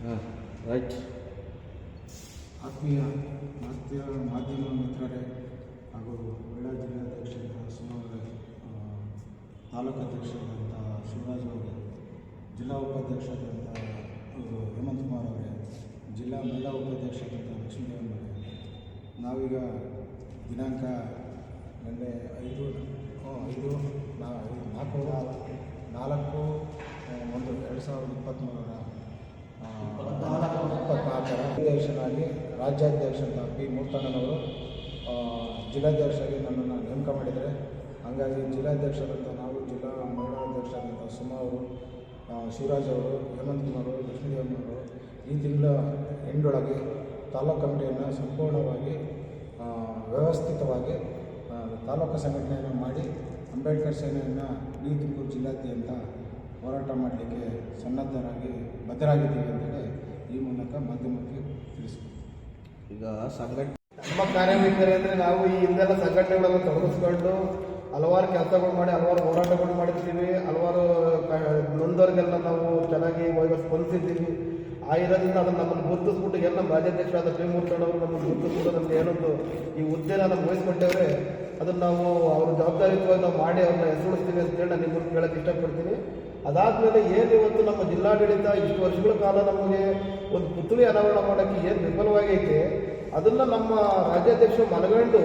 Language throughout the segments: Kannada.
ರೈಟ್ ಆತ್ಮೀಯ ಮಾಧ್ಯ, ಮಾಧ್ಯಮ ಮಿತ್ರರೇ, ಹಾಗೂ ಮಹಿಳಾ ಜಿಲ್ಲಾಧ್ಯಕ್ಷರಾದ ಸುಮಾರು ತಾಲೂಕು ಅಧ್ಯಕ್ಷರಾದಂಥ ಶಿವರಾಜ್ ಅವರೇ, ಜಿಲ್ಲಾ ಉಪಾಧ್ಯಕ್ಷರಾದಂಥ ಹೇಮಂತ್ ಕುಮಾರ್ ಅವರೇ, ಜಿಲ್ಲಾ ಮಹಿಳಾ ಉಪಾಧ್ಯಕ್ಷರಾದಂಥ ಲಕ್ಷ್ಮೀದೇವನ್ ಅವರೇ. ನಾವೀಗ ದಿನಾಂಕ ನಿನ್ನೆ ಐದು ಐದು ನಾಲ್ಕು ನಾಲ್ಕು ಒಂದು, ಎರಡು ಸಾವಿರದ ಇಪ್ಪತ್ತ್ಮೂರರ ಇಪ್ಪತ್ನಾಲ್ಕರ ಅಧ್ಯಕ್ಷನಾಗಿ ರಾಜ್ಯಾಧ್ಯಕ್ಷರಾದ ಪಿ ಮೂರ್ತಣ್ಣನವರು ಜಿಲ್ಲಾಧ್ಯಕ್ಷರಾಗಿ ನನ್ನನ್ನು ನೇಮಕ ಮಾಡಿದರೆ ಹಾಗಾಗಿ ಜಿಲ್ಲಾಧ್ಯಕ್ಷರಂತ ನಾವು ಜಿಲ್ಲಾ ಮಂಡಲಾಧ್ಯಕ್ಷರಾದಂಥ ಸುಮಾ ಅವರು ಶಿವರಾಜ್ ಅವರು, ಹೇಮಂತ್ ಕುಮಾರ್ ಅವರು ಲಕ್ಷ್ಮೀದೇವನವರು ಈ ತಿಂಗಳ ಎಂಡೊಳಗೆ ತಾಲೂಕು ಕಮಿಟಿಯನ್ನು ಸಂಪೂರ್ಣವಾಗಿ ವ್ಯವಸ್ಥಿತವಾಗಿ ತಾಲೂಕು ಸಂಘಟನೆಯನ್ನು ಮಾಡಿ ಅಂಬೇಡ್ಕರ್ ಸೇನೆಯನ್ನು ಈ ತುಮಕೂರು ಜಿಲ್ಲಾದ್ಯಂತ ಹೋರಾಟ ಮಾಡಲಿಕ್ಕೆ ಸನ್ನದ್ಧರಾಗಿ ಬದ್ಧರಾಗಿದ್ದೀವಿ ಅಂತೇಳಿ ಈ ಮೂಲಕ ಮಾಧ್ಯಮಕ್ಕೆ ತಿಳಿಸ್ತೀನಿ ಈಗ ಸಂಘಟನೆ ನಮ್ಮ ಕಾರ್ಯವಿದ್ದರೆ ಅಂದರೆ ನಾವು ಈ ಹಿಂದೆಲ್ಲ ಸಂಘಟನೆಗಳನ್ನು ತೊಡಗಿಸ್ಕೊಂಡು ಹಲವಾರು ಕೆಲಸಗಳು ಮಾಡಿ ಹಲವಾರು ಹೋರಾಟಗಳು ಮಾಡಿರ್ತೀವಿ. ಹಲವಾರು ಕ- ನೊಂದವರಿಗೆಲ್ಲ ನಾವು ಚೆನ್ನಾಗಿ ಹೋಗಿ ಸ್ಪಂದಿಸಿದ್ದೀವಿ. ಆ ಇರೋದ್ರಿಂದ ಅದನ್ನು ನಮ್ಮನ್ನು ಗುರುತಿಸ್ಬಿಟ್ಟು ಎಲ್ಲ ನಮ್ಮ ರಾಜ್ಯಾಧ್ಯಕ್ಷರಾದ ಶ್ರೀಮೂರ್ತಿ ಅವರು ನಮ್ಮನ್ನು ಗುರುತಿಸ್ಬಿಟ್ಟು ನಮ್ಗೆ ಏನೊಂದು ಈ ಹುದ್ದೆನ ನಾವು ವಹಿಸ್ಕೊಟ್ಟವ್ರೆ ಅದನ್ನು ನಾವು ಅವ್ರ ಜವಾಬ್ದಾರಿಯುತವಾಗಿ ನಾವು ಮಾಡಿ ಅವ್ರನ್ನ ಹೆಸರಿಸ್ತೀವಿ ಅಂತೇಳಿ ನಾನು ನಿಮ್ಮನ್ನು ಕೇಳಕ್ಕೆ ಇಷ್ಟಪಡ್ತೀನಿ. ಅದಾದಮೇಲೆ ಏನು ಇವತ್ತು ನಮ್ಮ ಜಿಲ್ಲಾಡಳಿತ, ಇಷ್ಟು ವರ್ಷಗಳ ಕಾಲ ನಮಗೆ ಒಂದು ಪುತ್ಥಳಿ ಅನಾವರಣ ಮಾಡೋಕ್ಕೆ ಏನು ವಿಫಲವಾಗೈತೆ ಅದನ್ನು ನಮ್ಮ ರಾಜ್ಯಾಧ್ಯಕ್ಷರು ಮನಗಂಡು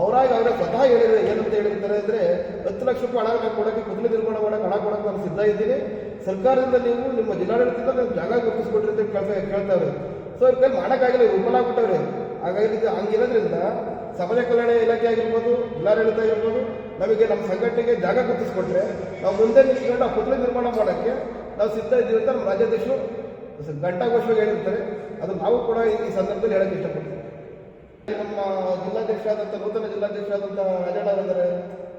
ಅವರಾಗಿ ಅವರೇ ಸ್ವತಃ ಹೇಳಿದ್ರೆ ಏನಂತ ಹೇಳಿರ್ತಾರೆ ಅಂದರೆ, ಹತ್ತು ಲಕ್ಷ ರೂಪಾಯಿ ಹಣ ಕೊಡೋಕ್ಕೆ ಕುದುರೆ ನಿರ್ಮಾಣ ಮಾಡೋಕೆ, ಹಣ ಕೊಡೋಕೆ ನಾನು ಸಿದ್ಧ ಇದ್ದೀನಿ. ಸರ್ಕಾರದಿಂದ ನೀವು ನಿಮ್ಮ ಜಿಲ್ಲಾಡಳಿತದಿಂದ ನೀವು ಜಾಗ ಗುರುತಿಸ್ಕೊಡ್ರಿ ಅಂತ ಕೇಳ್ತಾ, ಕೇಳ್ತಾವ್ರೆ. ಸೊ ಇವ್ರ ಕೈ ಮಾಡೋಕ್ಕಾಗಲಿ ವಿಫಲ ಆಗ್ಬಿಟ್ಟವ್ರೆ. ಹಾಗಾಗಿ ಹಂಗಿರೋದ್ರಿಂದ ಸಮಾಜ ಕಲ್ಯಾಣ ಇಲಾಖೆ ಆಗಿರ್ಬೋದು, ಜಿಲ್ಲಾಡಳಿತ ಆಗಿರ್ಬೋದು ನಮಗೆ ನಮ್ಮ ಸಂಘಟನೆಗೆ ಜಾಗ ಗುರುತಿಸ್ಕೊಟ್ರೆ ನಾವು ಮುಂದೆ ನಿಂತ್ಕೊಂಡು ಆ ಪುತ್ಥಳಿ ನಿರ್ಮಾಣ ಮಾಡೋಕ್ಕೆ ನಾವು ಸಿದ್ಧ ಇದ್ದೀವಿ ಅಂತ ನಮ್ಮ ರಾಜ್ಯಾಧ್ಯಕ್ಷರು ಘಂಟಾಘೋಷವಾಗಿ ಹೇಳಿರ್ತಾರೆ. ಅದು ನಾವು ಕೂಡ ಈ ಸಂದರ್ಭದಲ್ಲಿ ಹೇಳಕ್ಕೆ ಇಷ್ಟಪಡ್ತೀವಿ. ನಮ್ಮ ಜಿಲ್ಲಾಧ್ಯಕ್ಷ ಆದಂಥ ನೂತನ ಜಿಲ್ಲಾಧ್ಯಕ್ಷರಾದಂಥ ರಾಜಣ್ಣ ಅಂದರೆ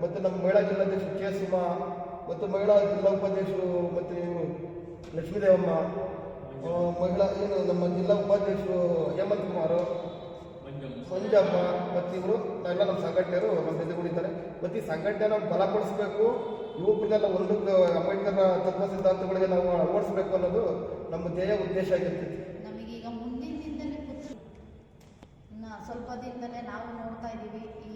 ಮತ್ತು ನಮ್ಮ ಮಹಿಳಾ ಜಿಲ್ಲಾಧ್ಯಕ್ಷ ಕೆ ಸುಮಾ ಮತ್ತು ಮಹಿಳಾ ಜಿಲ್ಲಾ ಉಪಾಧ್ಯಕ್ಷರು ಮತ್ತು ಲಕ್ಷ್ಮೀದೇವಮ್ಮ ಮಹಿಳಾ ಏನು ನಮ್ಮ ಜಿಲ್ಲಾ ಉಪಾಧ್ಯಕ್ಷರು ಹೇಮಂತ್ ಕುಮಾರ್ ಮಂಜಮ್ಮ ಮತ್ತು ಇವರು ಎಲ್ಲ ನಮ್ಮ ಸಂಘಟನೆಯರು ನಮ್ಮ ಜೊತೆ ಕುಡಿತಾರೆ ಮತ್ತು ಈ ಸಂಘಟನೆ ನಾವು ಬಲಪಡಿಸಬೇಕು ಯುವಕರನ್ನೆಲ್ಲ ಒಂದು ಅಂಬೇಡ್ಕರ್ ತತ್ವ ಸಿದ್ಧಾಂತಗಳಿಗೆ ನಾವು ಅಳವಡಿಸಬೇಕು ಅನ್ನೋದು ನಮ್ಮ ಧ್ಯೇಯ ಉದ್ದೇಶ ಆಗಿರ್ತೈತಿ. ನಮಗೀಗ ಮುಂದಿನ ದಿನದಲ್ಲಿ ಪುತ್ಥಳಿ ಇನ್ನು ಸ್ವಲ್ಪ ದಿನದಲ್ಲೇ ನಾವು ನೋಡ್ತಾ ಇದ್ದೀವಿ ಈ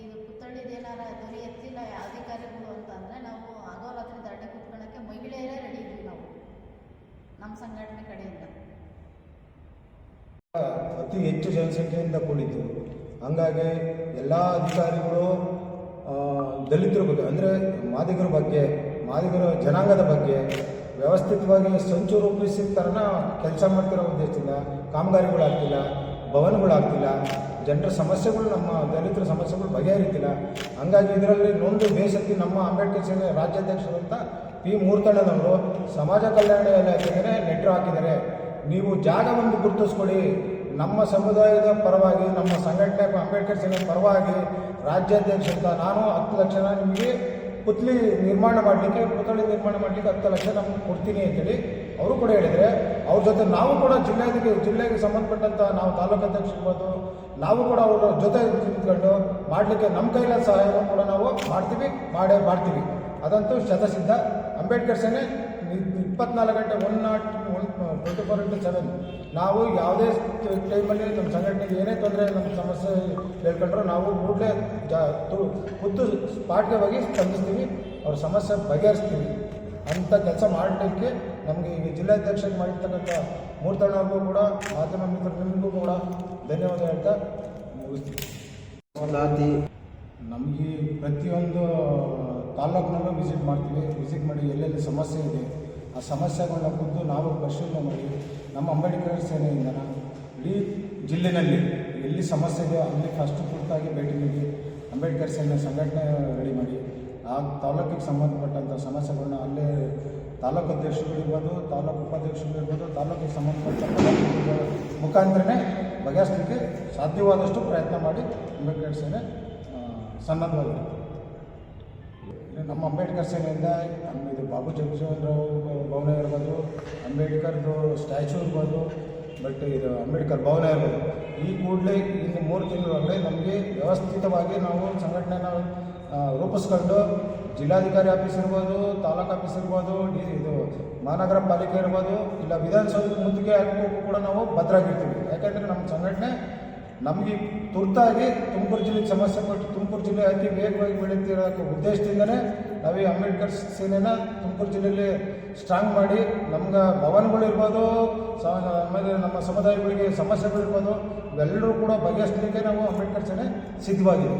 ಏನಾರ ಎತ್ತಿಲ್ಲ ಈ ಅಧಿಕಾರಿಗಳು ಅಂತಂದರೆ ನಾವು ಅಗೋರಾತ್ರಿ ದಂಡೆ ಕುತ್ಕೊಳ್ಳೋಕ್ಕೆ ಮಹಿಳೆಯರೇ ರೆಡಿ ಇದ್ವಿ ನಾವು. ನಮ್ಮ ಸಂಘಟನೆ ಕಡೆಯಿಂದ ಅತಿ ಹೆಚ್ಚು ಜನಸಂಖ್ಯೆಯಿಂದ ಕೂಡಿದ್ದು. ಹಂಗಾಗಿ ಎಲ್ಲ ಅಧಿಕಾರಿಗಳು ದಲಿತರ ಬಗ್ಗೆ ಅಂದರೆ ಮಾದಿಗರ ಬಗ್ಗೆ, ಮಾದಿಗರ ಜನಾಂಗದ ಬಗ್ಗೆ ವ್ಯವಸ್ಥಿತವಾಗಿ ಸಂಚು ರೂಪಿಸಿದ ಥರನ ಕೆಲಸ ಮಾಡ್ತಿರೋ ಉದ್ದೇಶದಿಂದ, ಕಾಮಗಾರಿಗಳಾಗ್ತಿಲ್ಲ, ಭವನಗಳಾಗ್ತಿಲ್ಲ, ಜನರ ಸಮಸ್ಯೆಗಳು ನಮ್ಮ ದಲಿತರ ಸಮಸ್ಯೆಗಳು ಬಗೆಹರಿತಿಲ್ಲ. ಹಂಗಾಗಿ ಇದರಲ್ಲಿ ನೊಂದು ಬೇಸತ್ತಿ ನಮ್ಮ ಅಂಬೇಡ್ಕರ್ ಸೇನೆ ರಾಜ್ಯಾಧ್ಯಕ್ಷರಂತ ಪಿ ಮೂರ್ತಣ್ಣನವರು ಸಮಾಜ ಕಲ್ಯಾಣ ಇಲಾಖೆಗೆ ಲೆಟ್ರ್ ಹಾಕಿದ್ದಾರೆ. ನೀವು ಜಾಗವನ್ನು ಗುರುತಿಸ್ಕೊಳ್ಳಿ. ನಮ್ಮ ಸಮುದಾಯದ ಪರವಾಗಿ, ನಮ್ಮ ಸಂಘಟನೆ, ಅಂಬೇಡ್ಕರ್ ಸೇನೆ ಪರವಾಗಿ ರಾಜ್ಯಾಧ್ಯಕ್ಷ ಅಂತ ನಾನು ಹತ್ತು ಲಕ್ಷ ನಿಮಗೆ ಪುತ್ಲಿ ನಿರ್ಮಾಣ ಮಾಡಲಿಕ್ಕೆ, ಪುತ್ಥಳಿ ನಿರ್ಮಾಣ ಮಾಡಲಿಕ್ಕೆ ಹತ್ತು ಲಕ್ಷ ನಮ್ಗೆ ಕೊಡ್ತೀನಿ ಅಂತೇಳಿ ಅವರು ಕೂಡ ಹೇಳಿದರೆ ಅವ್ರ ಜೊತೆ ನಾವು ಕೂಡ ಜಿಲ್ಲೆಗೆ ಜಿಲ್ಲೆಗೆ ಸಂಬಂಧಪಟ್ಟಂಥ ನಾವು ತಾಲೂಕು ಅಧ್ಯಕ್ಷ ಇರ್ಬೋದು, ನಾವು ಕೂಡ ಅವರ ಜೊತೆ ನಿಂತ್ಕೊಂಡು ಮಾಡಲಿಕ್ಕೆ ನಮ್ಮ ಕೈಲ ಸಹಾಯವನ್ನು ಕೂಡ ನಾವು ಮಾಡ್ತೀವಿ, ಮಾಡೇ ಮಾಡ್ತೀವಿ. ಅದಂತೂ ಶತಸಿದ್ಧ ಅಂಬೇಡ್ಕರ್ ಸೇನೆ ಇಪ್ಪತ್ನಾಲ್ಕು ಗಂಟೆ one nought one twenty four into seven ನಾವು ಯಾವುದೇ ಟೈಮಲ್ಲಿ ನಮ್ಮ ಸಂಘಟನೆಗೆ ಏನೇ ತೊಂದರೆ ನಮ್ಮ ಸಮಸ್ಯೆ ಹೇಳ್ಕೊಂಡ್ರು ನಾವು ಕೂಡಲೇ ಜಾ ಖುದ್ದು ಸ್ಪಾಟ್ಗೆ ಹೋಗಿ ಸ್ಪಂದಿಸ್ತೀವಿ ಅವ್ರ ಸಮಸ್ಯೆ ಬಗೆಹರಿಸ್ತೀವಿ. ಅಂಥ ಕೆಲಸ ಮಾಡಲಿಕ್ಕೆ ನಮಗೆ ಈಗ ಜಿಲ್ಲಾಧ್ಯಕ್ಷರಿಗೆ ಮಾಡಿರ್ತಕ್ಕಂಥ ಮೂರ್ತಣ್ಣವ್ರಿಗೂ ಕೂಡ ಮಾಧ್ಯಮ ಮಿತ್ರರಿಗೂ ಕೂಡ ಧನ್ಯವಾದ ಹೇಳ್ತಾ ಮುಗಿಸ್ತೀವಿ ನಮಗೆ ಪ್ರತಿಯೊಂದು ತಾಲೂಕಿನಲ್ಲೂ ವಿಸಿಟ್ ಮಾಡ್ತೀವಿ. ವಿಸಿಟ್ ಮಾಡಿ ಎಲ್ಲೆಲ್ಲಿ ಸಮಸ್ಯೆ ಇದೆ ಆ ಸಮಸ್ಯೆಗಳನ್ನ ಕುದ್ದು ನಾವು ಪರಿಶೀಲನೆ ಮಾಡಿ ನಮ್ಮ ಅಂಬೇಡ್ಕರ್ ಸೇನೆಯಿಂದ ಇಡೀ ಜಿಲ್ಲೆನಲ್ಲಿ ಎಲ್ಲಿ ಸಮಸ್ಯೆ ಇದೆಯೋ ಅಲ್ಲಿ ಫಸ್ಟ್ ತುರ್ತಾಗಿ ಭೇಟಿ ನೀಡಿ, ಅಂಬೇಡ್ಕರ್ ಸೇನೆ ಸಂಘಟನೆ ರೆಡಿ ಮಾಡಿ, ಆ ತಾಲೂಕಿಗೆ ಸಂಬಂಧಪಟ್ಟಂಥ ಸಮಸ್ಯೆಗಳನ್ನ ಅಲ್ಲೇ ತಾಲೂಕು ಅಧ್ಯಕ್ಷಗಳಿರ್ಬೋದು ತಾಲೂಕು ಉಪಾಧ್ಯಕ್ಷಗಳಿರ್ಬೋದು ತಾಲೂಕಿಗೆ ಸಂಬಂಧಪಟ್ಟ ಮುಖಾಂತರನೇ ಬಗೆಹರಿಸಲಿಕ್ಕೆ ಸಾಧ್ಯವಾದಷ್ಟು ಪ್ರಯತ್ನ ಮಾಡಿ ಅಂಬೇಡ್ಕರ್ ಸೇನೆ ಸನ್ನದ್ಧವಾಗಿರುತ್ತೆ ನಮ್ಮ ಅಂಬೇಡ್ಕರ್ ಸೇನೆಯಿಂದ ಇದು ಬಾಬು ಜಗಜೀವನರಾವ್ ಭವನ ಇರ್ಬೋದು ಅಂಬೇಡ್ಕರ್ದು ಸ್ಟ್ಯಾಚು ಇರ್ಬೋದು ಬಟ್ ಇದು ಅಂಬೇಡ್ಕರ್ ಭವನ ಇರ್ಬೋದು ಈ ಕೂಡಲೇ ಇನ್ನು ಮೂರು ತಿಂಗಳೊಳಗಡೆ ನಮಗೆ ವ್ಯವಸ್ಥಿತವಾಗಿ ನಾವು ಸಂಘಟನೆನ ರೂಪಿಸ್ಕೊಂಡು ಜಿಲ್ಲಾಧಿಕಾರಿ ಆಫೀಸ್ ಇರ್ಬೋದು, ತಾಲೂಕು ಆಫೀಸ್ ಇರ್ಬೋದು, ಡಿ, ಇದು ಮಹಾನಗರ ಪಾಲಿಕೆ ಇರ್ಬೋದು, ಇಲ್ಲ ವಿಧಾನಸೌಧಕ್ಕೆ ಮುತ್ತಿಗೆ ಹಾಕೋಕ್ಕೂ ಕೂಡ ನಾವು ಭದ್ರಾಗಿರ್ತೀವಿ. ಯಾಕೆಂದರೆ ನಮ್ಮ ಸಂಘಟನೆ ನಮಗೆ ತುರ್ತಾಗಿ ತುಮಕೂರು ಜಿಲ್ಲೆಗೆ ಸಮಸ್ಯೆ ಕೊಟ್ಟು ತುಮಕೂರು ಜಿಲ್ಲೆ ಅತಿ ವೇಗವಾಗಿ ಬೆಳೀತಿರೋ ಉದ್ದೇಶದಿಂದನೇ ನಾವು ಈ ಅಂಬೇಡ್ಕರ್ ಸೇನೆನ ತುಮಕೂರು ಜಿಲ್ಲೆಯಲ್ಲಿ ಸ್ಟ್ರಾಂಗ್ ಮಾಡಿ ನಮ್ಗೆ ಭವನಗಳಿರ್ಬೋದು ಸ, ಆಮೇಲೆ ನಮ್ಮ ಸಮುದಾಯಗಳಿಗೆ ಸಮಸ್ಯೆಗಳಿರ್ಬೋದು ಇವೆಲ್ಲರೂ ಕೂಡ ಬಗೆಹರಿಸಲಿಕ್ಕೆ ನಾವು ಅಂಬೇಡ್ಕರ್ ಸೇನೆ ಸಿದ್ಧವಾಗಿದೆ.